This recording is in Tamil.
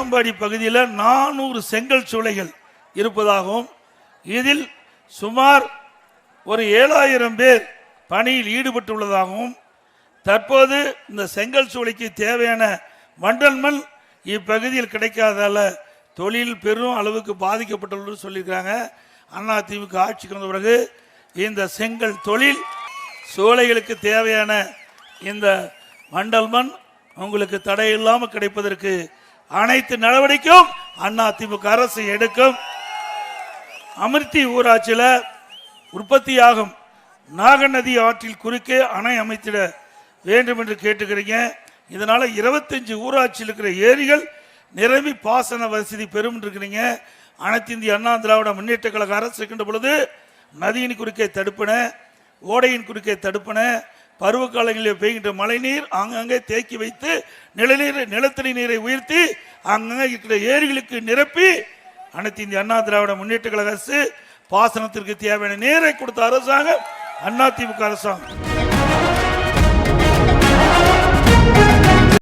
வானம்பாடி பகுதியில் நானூறு செங்கல் சூளைகள் இருப்பதாகவும் இதில் சுமார் ஒரு ஏழாயிரம் பேர் பணியில் ஈடுபட்டுள்ளதாகவும் தற்போது இந்த செங்கல் சூளைக்கு தேவையான மண்டல் மண் இப்பகுதியில் கிடைக்காதால தொழில் பெரும் அளவுக்கு பாதிக்கப்பட்டுள்ளது சொல்லியிருக்கிறாங்க. அண்ணா ஆட்சிக்கு வந்த பிறகு இந்த செங்கல் தொழில் சூளைகளுக்கு தேவையான இந்த மண்டல் மண் உங்களுக்கு தடையில்லாமல் கிடைப்பதற்கு அனைத்து நடவடிக்கையும் அண்ணா திமுக அரசு எடுக்கும். அமிர்தி ஊராட்சியில் உற்பத்தியாகும் நாகநதி ஆற்றில் குறுக்கே அணை அமைத்திட வேண்டும் என்று கேட்டுக்கிறீங்க. இதனால் இருபத்தஞ்சு ஊராட்சியில் இருக்கிற ஏரிகள் நிரம்பி பாசன வசதி பெறும் இருக்கிறீங்க. அனைத்து இந்திய அண்ணா திராவிட முன்னேற்ற கழக அரசு இருக்கின்ற பொழுது நதியின் குறுக்கே தடுப்பன ஓடையின் குறுக்கே தடுப்பன பருவகாலங்களில் பெய்கின்ற மழைநீர் ஆங்காங்கே தேக்கி வைத்து நிலநீர் நிலத்தடி நீரை உயர்த்தி அங்கங்கே இருக்கிற ஏரிகளுக்கு நிரப்பி அனைத்து இந்திய அண்ணா திராவிட முன்னேற்ற கழக அரசு பாசனத்திற்கு தேவையான நீரை கொடுத்த அரசாங்கம் அண்ணா திமுக அரசாங்கம்.